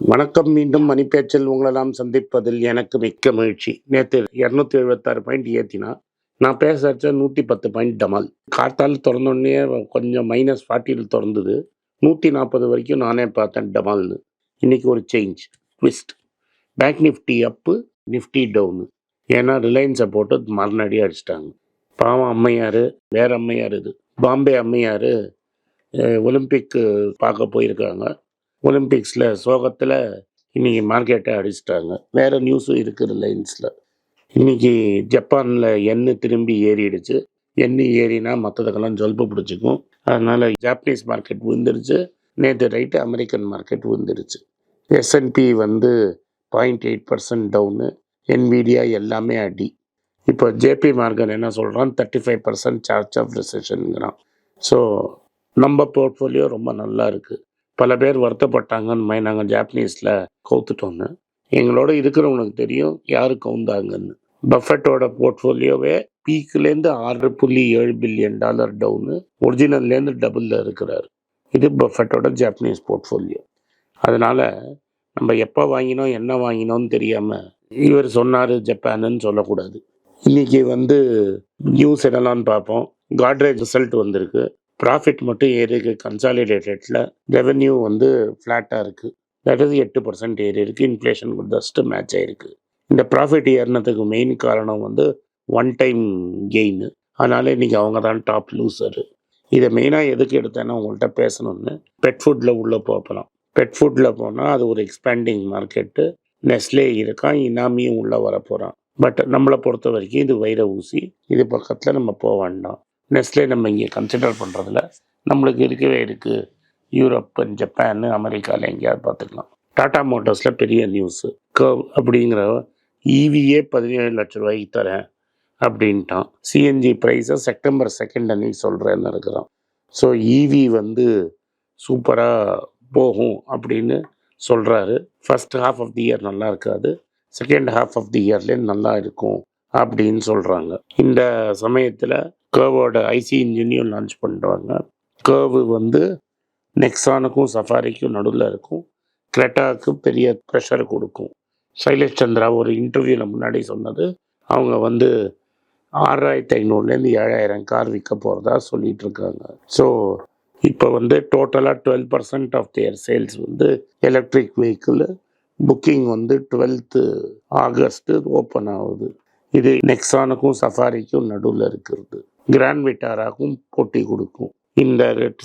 வணக்கம் மீண்டும் மணிப்பேச்சில் உங்களெல்லாம் சந்திப்பதில் எனக்கு மிக்க மகிழ்ச்சி. நேற்று இரநூத்தி எழுபத்தாறு பாயிண்ட் ஏற்றினா நான் பேச நூற்றி பத்து பாயிண்ட் டமால். காத்தால் திறந்தோடனே கொஞ்சம் மைனஸ் ஃபார்ட்டியில் திறந்தது. நூற்றி நாற்பது வரைக்கும் நானே பார்த்தேன் டமால்னு. இன்னைக்கு ஒரு change twist bank Nifty up Nifty down ஏன்னா ரிலையன்ஸை போட்டு மறுநடி அடிச்சிட்டாங்க. பாவம் அம்மையார் வேற அம்மையார் இது. பாம்பே அம்மையார் ஒலிம்பிக்கு பார்க்க போயிருக்காங்க. ஒலிம்பிக்ஸில் சோகத்தில் இன்னைக்கு மார்க்கெட்டை அடிச்சிட்டாங்க. வேறு நியூஸும் இருக்குது ரிலையன்ஸில் இன்னைக்கு ஜப்பானில் எண்ணெய் திரும்பி ஏறிடுச்சு. எண்ணெய் ஏறினா மற்றதுக்கெல்லாம் ஜொல்பு பிடிச்சிக்கும். அதனால் ஜாப்பனீஸ் மார்க்கெட் விழுந்துருச்சு. நேற்று ரைட்டு அமெரிக்கன் மார்க்கெட் விழுந்துருச்சு. எஸ்என்பி வந்து point eight percent down Nvidia எல்லாமே அடி. இப்போ ஜேபி மார்கன் என்ன சொல்கிறான் thirty five percent chance of ரிசெஷனுங்கிறான் so நம்ம போர்ட்ஃபோலியோ ரொம்ப நல்லா இருக்குது பல பேர் வருத்தப்பட்டாங்கன்னு நாங்கள் ஜாப்பனீஸில் கவுத்துட்டோன்னு எங்களோட இருக்கிறவனுக்கு தெரியும் யார் கவுந்தாங்கன்னு. பஃபெட்டோட போர்ட்ஃபோலியோவே பீக்லேருந்து ஆறு புள்ளி ஏழு பில்லியன் டாலர் டவுனு. ஒரிஜினல்லேருந்து டபுளில் இருக்கிறார். இது பஃபெட்டோட ஜாப்பனீஸ் போர்ட்ஃபோலியோ. அதனால் நம்ம எப்போ வாங்கினோம் என்ன வாங்கினோம்னு தெரியாமல் இவர் சொன்னார் ஜப்பானுன்னு சொல்லக்கூடாது. இன்னைக்கு வந்து நியூஸ் என்னெல்லாம் பார்ப்போம். காட்ரேஜ் ரிசல்ட் வந்திருக்கு. ப்ராஃபிட் மட்டும் ஏறியிருக்கு. கன்சாலிடேட்டடில் ரெவென்யூ வந்து ஃப்ளாட்டாக இருக்குது தட் இஸ் எட்டு பர்சன்ட் ஏறி இருக்கு இன்ஃப்ளேஷன் ஜஸ்ட்டு மேட்ச் ஆகிருக்கு இந்த ப்ராஃபிட் ஏறினதுக்கு மெயின் காரணம் வந்து ஒன் டைம் கெயின் அதனால் இன்னைக்கு அவங்க தான் டாப் லூசரு இதை மெயினாக எதுக்கு எடுத்தேன்னா உங்கள்கிட்ட பேசணும்னு பெட் ஃபுட்டில் உள்ளே போகலாம் பெட் ஃபுட்டில் போனால் அது ஒரு எக்ஸ்பேண்டிங் மார்க்கெட்டு நெஸ்லே இருக்கான் இனாமியும் உள்ளே வர போகிறான் பட் நம்மளை பொறுத்த வரைக்கும் இது வைர ஊசி. இது பக்கத்தில் நம்ம போக வேண்டாம். நெஸ்லே நம்ம இங்கே கன்சிடர் பண்ணுறதுல நம்மளுக்கு இருக்கவே இருக்குது யூரோப் ஜப்பான் அமெரிக்காவில் எங்கேயாவது பார்த்துக்கலாம். டாடா மோட்டார்ஸில் பெரிய நியூஸு கர்வ் அப்படிங்கிற ஈவியே பதினேழு லட்ச ரூபாய்க்கு தரேன் அப்படின்ட்டான். சிஎன்ஜி ப்ரைஸை செப்டம்பர் செகண்ட் அன்னைக்கு சொல்கிறேன்னு இருக்கிறான். ஸோ ஈவி வந்து சூப்பராக போகும் அப்படின்னு சொல்கிறாரு first half of the year நல்லா இருக்காது. செகண்ட் ஹாஃப் ஆஃப் தி இயர்லேயே நல்லா இருக்கும். அப்படின்னு சொல்கிறாங்க இந்த சமயத்தில் கேர்வோட ஐசி இன்ஜினையும் லான்ச் பண்ணுறாங்க கேர்வு வந்து நெக்ஸானுக்கும் சஃபாரிக்கும் நடுவில் இருக்கும். கிரெட்டாவுக்கு பெரிய ப்ரெஷர் கொடுக்கும். சைலேஷ் சந்திரா ஒரு இன்டர்வியூவில் முன்னாடி சொன்னது அவங்க வந்து ஆறாயிரத்தி ஐநூறுலேருந்து ஏழாயிரம் கார் விற்க போகிறதா சொல்லிட்டு இருக்காங்க. ஸோ இப்போ வந்து டோட்டலாக twelve percent of their sales வந்து எலக்ட்ரிக் வெஹிக்கிள் புக்கிங் வந்து டுவெல்த்து ஆகஸ்ட்டு ஓப்பன் ஆகுது. இது நெக்ஸானுக்கும் சஃபாரிக்கும் நடுவில் இருக்கிறது. கிராண்ட் விட்டாராக்கும் போட்டி கொடுக்கும். இந்த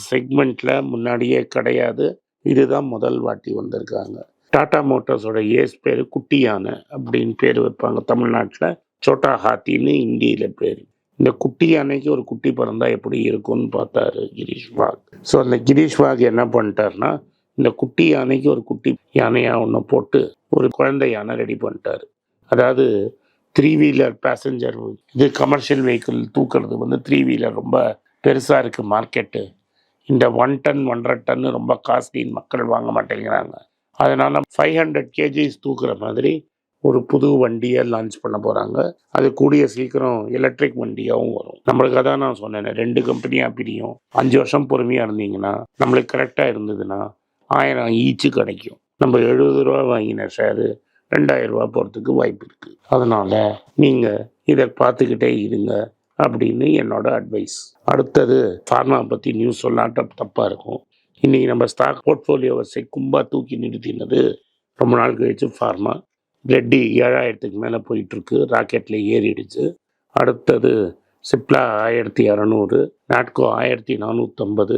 செக்மெண்ட்டில் முன்னாடியே கிடையாது. இதுதான் முதல் வாட்டி வந்திருக்காங்க. டாடா மோட்டார்ஸோட ஏஸ் பேர் குட்டி யானை அப்படின்னு பேர் வைப்பாங்க தமிழ்நாட்டில். சோட்டா ஹாத்தின்னு இந்தியில் பேர். இந்த குட்டி யானைக்கு ஒரு குட்டி பிறந்தா எப்படி இருக்கும்னு பார்த்தாரு கிரீஷ் வாக். ஸோ அந்த கிரீஷ் வாக் என்ன பண்ணிட்டாருன்னா இந்த குட்டி யானைக்கு ஒரு குட்டி யானையாக ஒன்று போட்டு ஒரு குழந்தை யானை ரெடி பண்ணிட்டாரு. அதாவது த்ரீ வீலர் பேசஞ்சர் இது கமர்ஷியல் வெஹிக்கிள் தூக்குறது வந்து த்ரீ வீலர் ரொம்ப பெருசாக இருக்குது மார்க்கெட்டு இந்த ஒன் டன் ஒன்றரை டன்னு ரொம்ப காஸ்ட்லின்னு மக்கள் வாங்க மாட்டேங்கிறாங்க. அதனால் ஃபைவ் ஹண்ட்ரட் கேஜிஸ் தூக்குற மாதிரி ஒரு புது வண்டியை லான்ச் பண்ண போகிறாங்க அது கூடிய சீக்கிரம் எலக்ட்ரிக் வண்டியாகவும் வரும். நம்மளுக்கு அதான் நான் சொன்னேன் ரெண்டு கம்பெனியாக பிரியும் அஞ்சு வருஷம் பொறுமையாக இருந்தீங்கன்னா நம்மளுக்கு கரெக்டாக இருந்ததுன்னா ஆயிரம் ஈச்சு கிடைக்கும். நம்ம எழுபது ரூபா வாங்கின ஷேரு ரெண்டாயிரம் ரூபா போகிறதுக்கு வாய்ப்பு இருக்குது அதனால் நீங்கள் இதை பார்த்துக்கிட்டே இருங்க அப்படின்னு என்னோட அட்வைஸ் அடுத்தது ஃபார்மா பற்றி நியூஸ் சொல்லாட்ட தப்பாக இருக்கும். இன்றைக்கி நம்ம ஸ்டாக் போர்ட்ஃபோலியோவை செக்கும்பா தூக்கி நிறுத்தினது ரொம்ப நாள் கழிச்சு ஃபார்மா ரெட்டி ஏழாயிரத்துக்கு மேலே போயிட்டுருக்கு. ராக்கெட்டில் ஏறிடுச்சு. அடுத்தது சிப்லா ஆயிரத்தி இரநூறு நாட்கோ ஆயிரத்தி நானூற்றம்பது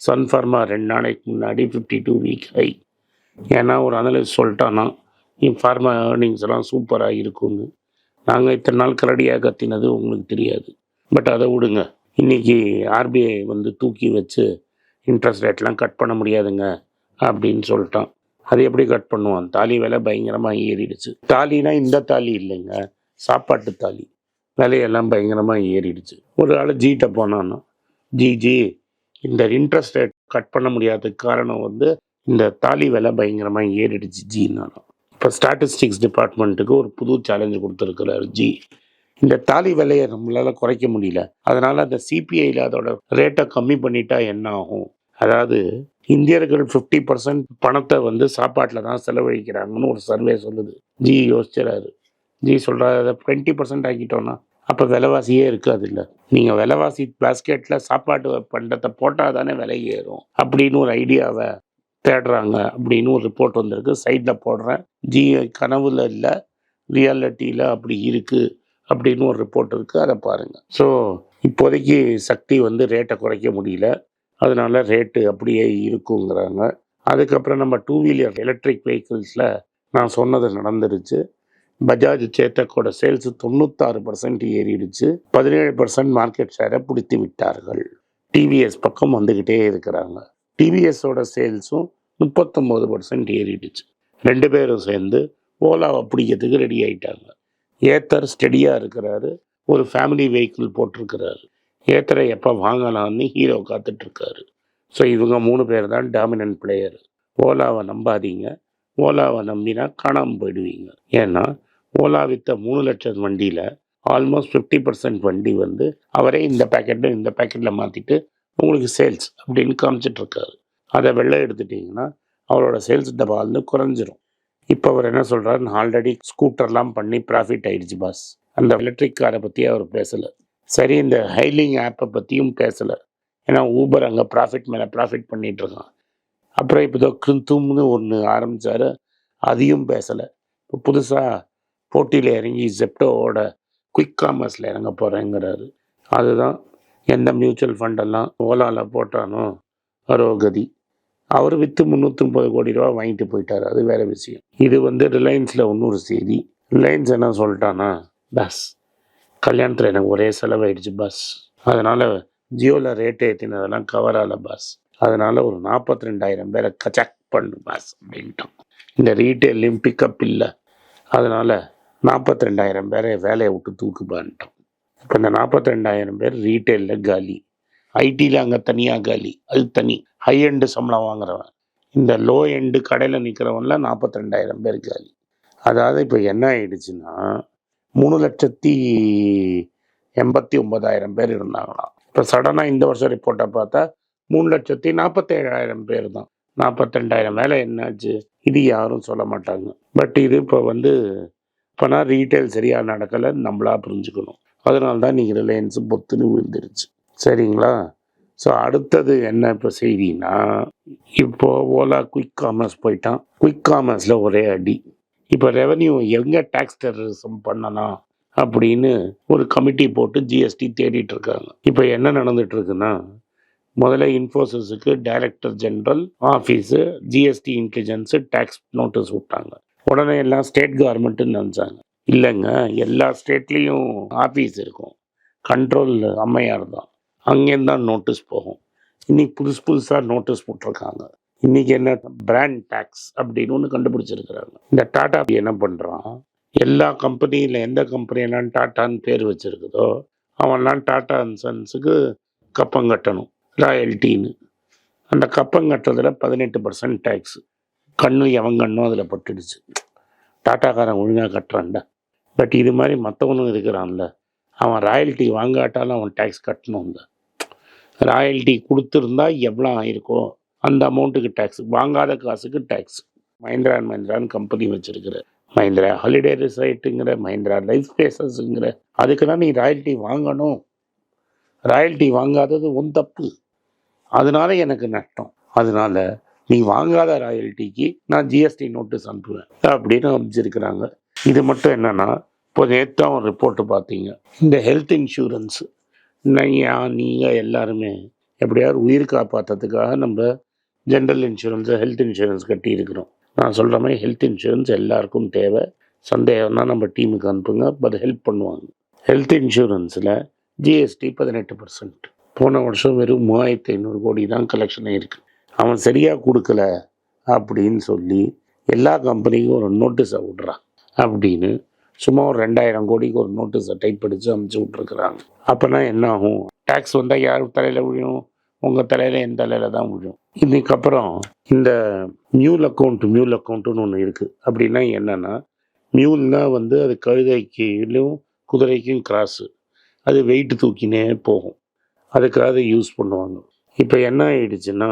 சன்ஃபார்மா ரெண்டு நாளைக்கு முன்னாடி ஃபிஃப்டி டூ வீக் ஹை ஏன்னா ஒரு அனலிஸ்ட் சொல்லிட்டானா ஃபார்மா ஏர்னிங்ஸ் எல்லாம் சூப்பராக இருக்கும்னு. நாங்கள் இத்தனை நாள் கரடியாக கத்தினது உங்களுக்கு தெரியாது. பட் அதை விடுங்க. இன்னைக்கு ஆர்பிஐ வந்து தூக்கி வச்சு இன்ட்ரெஸ்ட் ரேட்லாம் கட் பண்ண முடியாதுங்க அப்படின்னு சொல்லிட்டான். அது எப்படி கட் பண்ணுவான்? தாலி விலை பயங்கரமாக ஏறிடுச்சு. தாலினா இந்த தாலி இல்லைங்க. சாப்பாட்டு தாலி. விலையெல்லாம் பயங்கரமாக ஏறிடுச்சு. ஒரு ஆள் ஜிகிட்ட போனான்னா ஜி ஜி இந்த இன்ட்ரெஸ்ட் ரேட் கட் பண்ண முடியாததுக்கு காரணம் வந்து இந்த தாலி விலை பயங்கரமாக ஏறிடுச்சு ஜின்னாலும் இப்போ ஸ்டாட்டிஸ்டிக்ஸ் டிபார்ட்மெண்ட்டுக்கு ஒரு புது சேலஞ்சு கொடுத்துருக்கிறார் ஜி இந்த தாலி விலையை நம்மளால் குறைக்க முடியல. அதனால் அந்த சிபிஐயில் அதோட ரேட்டை கம்மி பண்ணிட்டா என்ன ஆகும்? அதாவது இந்தியர்கள் ஃபிஃப்டி பர்சன்ட் பணத்தை வந்து சாப்பாட்டில் தான் செலவழிக்கிறாங்கன்னு ஒரு சர்வே சொல்லுது. ஜி யோசிச்சுறாரு ஜி சொல்கிறாரு அதை டுவெண்ட்டி பர்சன்ட் ஆக்கிட்டோன்னா அப்போ விலைவாசியே இருக்காது இல்லை நீங்கள் விலைவாசி பாஸ்கெட்டில் சாப்பாட்டு பண்டத்தை போட்டால் தானே விலை ஏறும். அப்படின்னு ஒரு ஐடியாவை தேடுறாங்க அப்படின்னு ஒரு ரிப்போர்ட் வந்திருக்கு. சைடில் போடுறேன். ஜி கனவுல இல்லை ரியாலிட்டியில் அப்படி இருக்குது அப்படின்னு ஒரு ரிப்போர்ட் இருக்குது அதை பாருங்கள் ஸோ இப்போதைக்கு சக்தி வந்து ரேட்டை குறைக்க முடியல. அதனால் ரேட்டு அப்படியே இருக்குங்கிறாங்க. அதுக்கப்புறம் நம்ம டூ வீலர் எலக்ட்ரிக் வெஹிக்கிள்ஸில் நான் சொன்னது நடந்துருச்சு. பஜாஜ் சேத்தக்கோட சேல்ஸ் தொண்ணூத்தாறு பர்சன்ட் ஏறிடுச்சு. பதினேழு பர்சன்ட் மார்க்கெட் ஷேரை பிடித்து விட்டார்கள். டிவிஎஸ் பக்கம் வந்துக்கிட்டே இருக்கிறாங்க. டிவிஎஸோட சேல்ஸும் முப்பத்தொம்போது பர்சன்ட் ஏறிடுச்சு. ரெண்டு பேரும் சேர்ந்து ஓலாவை பிடிக்கிறதுக்கு ரெடி ஆயிட்டாங்க. ஏத்தர் ஸ்டெடியாக இருக்கிறாரு. ஒரு ஃபேமிலி வெஹிக்கிள் போட்டிருக்கிறாரு. ஏத்தரை எப்போ வாங்கலாம்னு ஹீரோ காத்துட்ருக்காரு. ஸோ இவங்க மூணு பேர் தான் டாமினன்ட் பிளேயர் ஓலாவை நம்பாதீங்க. ஓலாவை நம்பினா காணாமல் போயிடுவீங்க. ஏன்னா ஓலா வித்த மூணு லட்சம் வண்டியில் ஆல்மோஸ்ட் ஃபிஃப்டி பர்சன்ட் வண்டி வந்து அவரே இந்த பேக்கெட்டை இந்த பேக்கெட்டில் மாற்றிட்டு உங்களுக்கு சேல்ஸ் அப்படின்னு காமிச்சிட்ருக்காரு. அதை வெளில எடுத்துட்டிங்கன்னா அவரோட சேல்ஸ் டபால்னு குறைஞ்சிரும். இப்போ அவர் என்ன சொல்கிறார் நான் ஆல்ரெடி ஸ்கூட்டர்லாம் பண்ணி ப்ராஃபிட் ஆயிடுச்சு பாஸ் அந்த எலக்ட்ரிக் காரை பற்றி அவர் பேசலை. சரி இந்த ஹைலிங் ஆப்பை பற்றியும் பேசலை. ஏன்னா ஊபர் அங்கே ப்ராஃபிட் மேலே ப்ராஃபிட் பண்ணிகிட்ருக்கான் அப்புறம் இப்போ இதோ கிருந்தும்னு ஒன்று ஆரம்பித்தார் அதையும் பேசலை. இப்போ புதுசாக போட்டியில் இறங்கி ஜெப்டோவோட குயிக் காமர்ஸில் இறங்க போகிறேங்கிறாரு அதுதான் எந்த மியூச்சுவல் ஃபண்டெல்லாம் ஓலாவில் போட்டானோ அரோகதி. அவர் விற்று முந்நூற்றி முப்பது கோடி ரூபா வாங்கிட்டு போயிட்டார். அது வேறு விஷயம். இது வந்து ரிலையன்ஸில் இன்னொரு செய்தி. ரிலையன்ஸ் என்ன சொல்லிட்டானா பஸ் கல்யாணத்தில் எனக்கு ஒரே செலவாயிடுச்சு பஸ். அதனால் ஜியோவில் ரேட் ஏற்றினதெல்லாம் கவர் ஆகல பஸ். அதனால் ஒரு நாற்பத்தி ரெண்டாயிரம் பேரை கச்சக் பண்ணு பஸ் அப்படின்ட்டோம் இந்த ரீட்டெயிலையும் பிக்கப் இல்லை. அதனால் நாற்பத்தி ரெண்டாயிரம் பேரை வேலையை விட்டு தூக்குப்பான்ட்டோம் இப்போ இந்த நாற்பத்தி ரெண்டாயிரம் பேர் ரீட்டெயிலில் காலி. ஐடியில் அங்கே தனியாக காலி. அது தனி. ஹை எண்டு சம்பளம் வாங்குறவன். இந்த லோ எண்டு கடையில் நிற்கிறவன்லாம் நாற்பத்தி ரெண்டாயிரம் பேர் காலி. அதாவது இப்போ என்ன ஆயிடுச்சுன்னா மூணு லட்சத்தி எண்பத்தி ஒன்பதாயிரம் பேர் இருந்தாங்களாம். இப்போ சடனாக இந்த வருஷம் ரிப்போர்ட்டை பார்த்தா மூணு லட்சத்தி நாற்பத்தேழாயிரம் பேர் தான். நாற்பத்தெண்டாயிரம் வேலை என்னாச்சு? இது யாரும் சொல்ல மாட்டாங்க. பட் இது இப்போ வந்து இப்போனா ரீட்டைல் சரியாக நடக்கலை நம்மளா புரிஞ்சுக்கணும். அதனால தான் நீங்கள் ரிலையன்ஸு பொத்துன்னு விழுந்துருச்சு. சரிங்களா? ஸோ அடுத்தது என்ன இப்போ செய்தின்னா இப்போ ஓலா குயிக் காமர்ஸ் போயிட்டான். குயிக் காமர்ஸில் ஒரே அடி. இப்போ ரெவன்யூ எங்கே டேக்ஸ் டெரரிசம் பண்ணலாம் அப்படின்னு ஒரு கமிட்டி போட்டு ஜிஎஸ்டி தேடிட்டு இருக்காங்க. இப்போ என்ன நடந்துட்டு இருக்குன்னா முதல்ல இன்ஃபோசிஸுக்கு director general office GST intelligence tax notice விட்டாங்க. உடனே எல்லாம் ஸ்டேட் கவர்மெண்ட்டுன்னு நினச்சாங்க. இல்லைங்க எல்லா ஸ்டேட்லேயும் ஆஃபீஸ் இருக்கும். கண்ட்ரோல் அம்மையார் தான். அங்கேருந்து தான் நோட்டீஸ் போகும். இன்னைக்கு புதுசு புதுசாக நோட்டீஸ் போட்டிருக்காங்க. இன்னைக்கு என்ன பிராண்ட் டேக்ஸ் அப்படின்னு ஒன்று கண்டுபிடிச்சிருக்கிறாங்க. இந்த டாடா என்ன பண்ணுறான் எல்லா கம்பெனியில் எந்த கம்பெனியெல்லாம் டாட்டான்னு பேர் வச்சுருக்குதோ அவன்லாம் டாடா அண்ட் சன்ஸுக்கு கப்பம் கட்டணும். ராயல்ட்டின்னு அந்த கப்பம் கட்டுறதுல பதினெட்டு பர்சன்ட் டேக்ஸ் கண்ணு எவன் கண்ணும் அதில் பட்டுடுச்சு. டாட்டாக்காரன் ஒழுங்காக கட்டுறான்டா. பட் இது மாதிரி மற்றவனும் இருக்கிறான்ல. அவன் ராயல்ட்டி வாங்காட்டாலும் அவன் டேக்ஸ் கட்டணும்ல. ராயல்ட்டி கொடுத்துருந்தா எவ்வளோ ஆயிருக்கும்? அந்த அமௌண்ட்டுக்கு டேக்ஸ் வாங்காத காசுக்கு டேக்ஸ் மஹிந்திரா அண்ட் மஹிந்திரான்னு கம்பெனி வச்சிருக்கிற மஹிந்திரா ஹாலிடே ரிசார்ட்டுங்கிற மஹிந்திரா லைஃப் ஸ்பேசஸ்ங்கிற அதுக்கு தான் நீ ராயல்ட்டி வாங்கணும். ராயல்ட்டி வாங்காதது உன் தப்பு. அதனால எனக்கு நஷ்டம். அதனால நீ வாங்காத ராயல்ட்டிக்கு நான் ஜிஎஸ்டி நோட்டீஸ் அனுப்புவேன். அப்படின்னு அமைச்சிருக்கிறாங்க இது மட்டும் என்னென்னா இப்போ நேற்று ஒரு ரிப்போர்ட்டு பார்த்தீங்க இந்த ஹெல்த் இன்சூரன்ஸு நீங்கள் நீங்கள் எல்லாருமே? எப்படியாவது உயிர் காப்பாற்றுறதுக்காக நம்ம ஜென்ரல் இன்சூரன்ஸு ஹெல்த் இன்சூரன்ஸ் கட்டி இருக்கிறோம் நான் சொல்கிற மாதிரி ஹெல்த் இன்சூரன்ஸ் எல்லாருக்கும் தேவை. சந்தேகம்னா நம்ம டீமுக்கு அனுப்புங்க. பட் ஹெல்ப் பண்ணுவாங்க. ஹெல்த் இன்சூரன்ஸில் ஜிஎஸ்டி பதினெட்டு பர்சன்ட் போன வருஷம் வெறும் மூவாயிரத்தி ஐநூறு கோடி தான் கலெக்ஷன் இருக்குது அவன் சரியாக கொடுக்கல அப்படின்னு சொல்லி எல்லா கம்பெனிக்கும் ஒரு நோட்டீஸை விட்றான். அப்படின்னு சும்மா ஒரு ரெண்டாயிரம் கோடிக்கு ஒரு நோட்டீஸை டைப் அடித்து அமுச்சு விட்ருக்குறாங்க அப்போனா என்ன ஆகும் டேக்ஸ் வந்தால் யார் தலையில் விழும்? உங்கள் தலையில் என் தலையில் தான் விழும். இதுக்கப்புறம் இந்த மியூல் அக்கௌண்ட் மியூல் அக்கௌண்ட்டுன்னு ஒன்று இருக்குது அப்படின்னா என்னென்னா மியூல்னால் வந்து அது கழுதைக்கும் குதிரைக்கும் கிராஸு அது வெயிட் தூக்கினே போகும். அதுக்காக அதை யூஸ் பண்ணுவாங்க. இப்போ என்ன ஆயிடுச்சுன்னா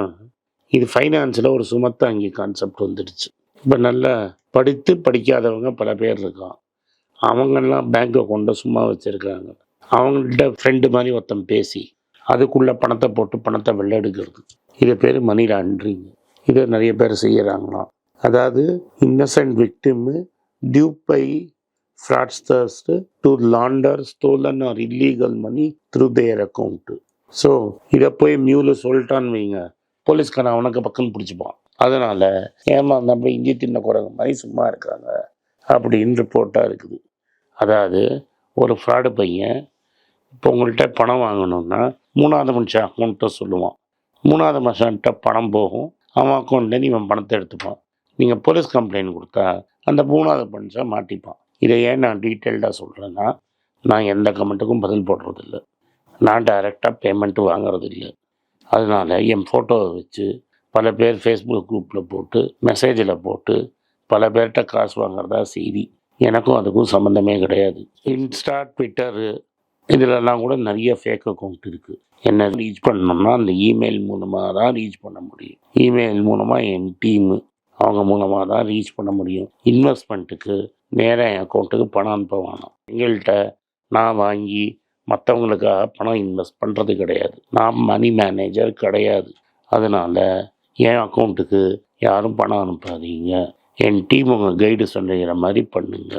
இது ஃபைனான்ஸில் ஒரு சுமத்தாங்கி கான்செப்ட் வந்துடுச்சு. இப்போ நல்லா படித்து படிக்காதவங்க பல பேர் இருக்கான் அவங்கெல்லாம் பேங்க் அக்கௌண்ட்டை சும்மா வச்சுருக்காங்க அவங்கள்ட்ட ஃப்ரெண்டு மாதிரி ஒருத்தன் பேசி அதுக்குள்ளே பணத்தை போட்டு பணத்தை வெள்ளை எடுக்கிறது இது பேர் மணி லாண்ட்ரிங் இதை நிறைய பேர் செய்கிறாங்களாம் அதாவது innocent victim டியூப்பை by fraudsters to launder stolen or illegal money through their account so இதை போய் மியூவில் சொல்லிட்டான்னு வைங்க. போலீஸ்காரன் அவனுக்கு பக்கம் பிடிச்சிப்பான். அதனால் ஏமா நம்ம இஞ்சி தின்ன குரங்கு மாதிரி சும்மா இருக்காங்க அப்படின்னு ரிப்போர்ட்டாக இருக்குது. அதாவது ஒரு ஃப்ராடு பையன் இப்போ உங்கள்கிட்ட பணம் வாங்கணும்னா மூணாவது மனுஷன் அக்கௌண்ட்டை சொல்லுவான். மூணாவது மனுஷன்கிட்ட பணம் போகும். அவன் அக்கௌண்ட்லேருந்து இவன் பணத்தை எடுத்துப்பான். நீங்கள் போலீஸ் கம்ப்ளைண்ட் கொடுத்தா அந்த மூணாவது மனுஷன் மாட்டிப்பான். இதை ஏன் நான் டீட்டெயில்டாக சொல்கிறேன்னா நான் எந்த கமெண்ட்டுக்கும் பதில் போடுறதில்ல. நான் டைரெக்டாக பேமெண்ட்டு வாங்குறது இல்லை அதனால் என் ஃபோட்டோவை வச்சு பல பேர் ஃபேஸ்புக் குரூப்பில் போட்டு மெசேஜில் போட்டு பல பேர்கிட்ட காசு வாங்குறதா செய்தி. எனக்கும் அதுக்கும் சம்மந்தமே கிடையாது. இன்ஸ்டா ட்விட்டரு இதிலெல்லாம் கூட நிறைய ஃபேக் அக்கௌண்ட் இருக்குது என்ன ரீச் பண்ணோம்னா அந்த இமெயில் மூலமாக தான் ரீச் பண்ண முடியும். இமெயில் மூலமாக என் டீமு அவங்க மூலமாக தான் ரீச் பண்ண முடியும். இன்வெஸ்ட்மெண்ட்டுக்கு நேராக என் அக்கௌண்ட்டுக்கு பணம் அனுப்ப வேணாம். எங்கள்கிட்ட நான் வாங்கி மற்றவங்களுக்காக பணம் இன்வெஸ்ட் பண்ணுறது கிடையாது. நான் மணி மேனேஜர் கிடையாது. அதனால் என் அக்கௌண்ட்டுக்கு யாரும் பணம் அனுப்பாதீங்க. என் டீம் உங்கள் கைடு சொல்லுகிற மாதிரி பண்ணுங்க.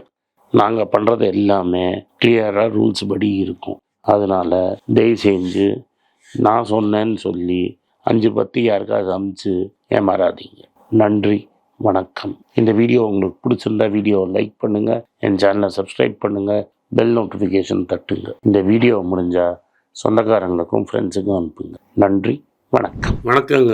நாங்கள் பண்ணுறது எல்லாமே கிளியராக ரூல்ஸ் படி இருக்கும். அதனால் தயவு செஞ்சு நான் சொன்னேன்னு சொல்லி அஞ்சு பத்து யாருக்காவது அமிச்சு ஏமாறாதீங்க. நன்றி வணக்கம். இந்த வீடியோ உங்களுக்கு பிடிச்சிருந்தா வீடியோவை லைக் பண்ணுங்கள் என் சேனலை சப்ஸ்கிரைப் பண்ணுங்கள் பெல் நோட்டிஃபிகேஷன் தட்டுங்க. இந்த வீடியோ முடிஞ்சால் சொந்தக்காரங்களுக்கும் ஃப்ரெண்ட்ஸுக்கும் அனுப்புங்க. நன்றி வணக்கம். வணக்கங்க.